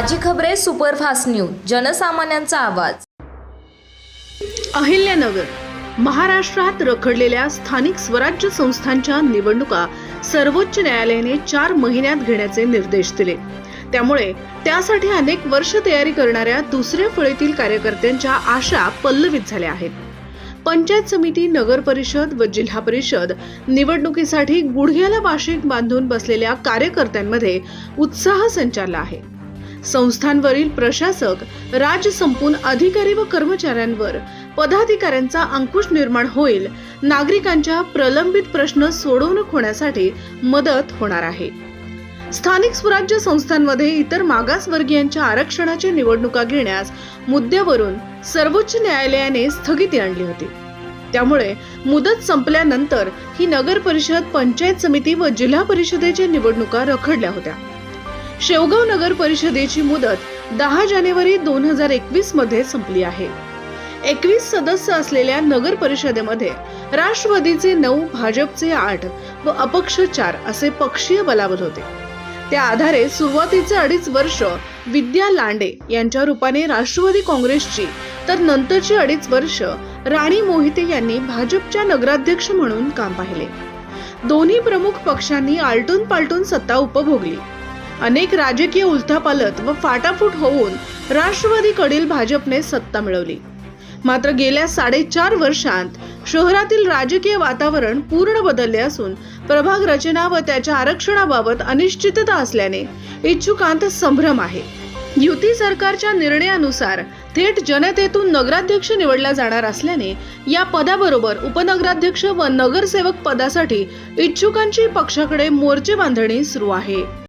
हे superfast news जनसामान्यांचा आवाज. अहिल्यानगर महाराष्ट्रात रखडलेल्या स्थानिक स्वराज्य संस्थांच्या निवडणुका सर्वोच्च न्यायालयाने चार महिन्यात घेण्याचे निर्देश दिले. त्यामुळे त्यासाठी अनेक वर्ष तयारी करणाऱ्या दुसऱ्या फळीतील कार्यकर्त्यांच्या आशा पल्लवित झाल्या आहेत. पंचायत समिती नगर परिषद व जिल्हा परिषद निवडणुकीसाठी गुडघ्याला वाशिक बांधून बसलेल्या कार्यकर्त्यांमध्ये उत्साह संचारला आहे. संस्थांवरील प्रशासक राज संपून अधिकारी व कर्मचाऱ्यांवर पदाधिकाऱ्यांचा अंकुश निर्माण होईल. नागरिकांच्या प्रलंबित प्रश्न सोडवणूक होण्यासाठी मदत होणार आहे. स्थानिक स्वराज्य संस्थांमध्ये इतर मागासवर्गीयांच्या आरक्षणाच्या निवडणुका घेण्यास मुद्द्यावरून सर्वोच्च न्यायालयाने स्थगिती आणली होती. त्यामुळे मुदत संपल्यानंतर ही नगर परिषद पंचायत समिती व जिल्हा परिषदेच्या निवडणुका रखडल्या होत्या. शेवगाव नगर परिषदेची मुदत दहा जानेवारी दोन हजार एकवीसमध्ये संपली आहे. एकवीस सदस्य असलेल्या नगर परिषदेमध्ये राष्ट्रवादीचे नऊ भाजपचे आठ व अपक्ष चार असे पक्षीय बलाबल होते. त्या आधारे सुरुवातीचे अडीच वर्ष विद्या लांडे यांच्या रूपाने राष्ट्रवादी काँग्रेसची तर नंतरची अडीच वर्ष राणी मोहिते यांनी भाजपच्या नगराध्यक्ष म्हणून काम पाहिले. दोन्ही प्रमुख पक्षांनी आलटून पालटून सत्ता उपभोगली. अनेक राजकीय उलथापालत व फाटाफूट होऊन राष्ट्रवादीकडील भाजपने सत्ता मिळवली. मात्र गेल्या साडेचार वर्षांत शहरातील राजकीय वातावरण पूर्ण बदलले असून प्रभाग रचना व त्याच्या आरक्षणाबाबत अनिश्चितता असल्याने इच्छुकांत संभ्रम आहे. युती सरकारच्या निर्णयानुसार थेट जनतेतून नगराध्यक्ष निवडला जाणार असल्याने या पदाबरोबर उपनगराध्यक्ष व नगरसेवक पदासाठी इच्छुकांची पक्षाकडे मोर्चे बांधणी सुरू आहे.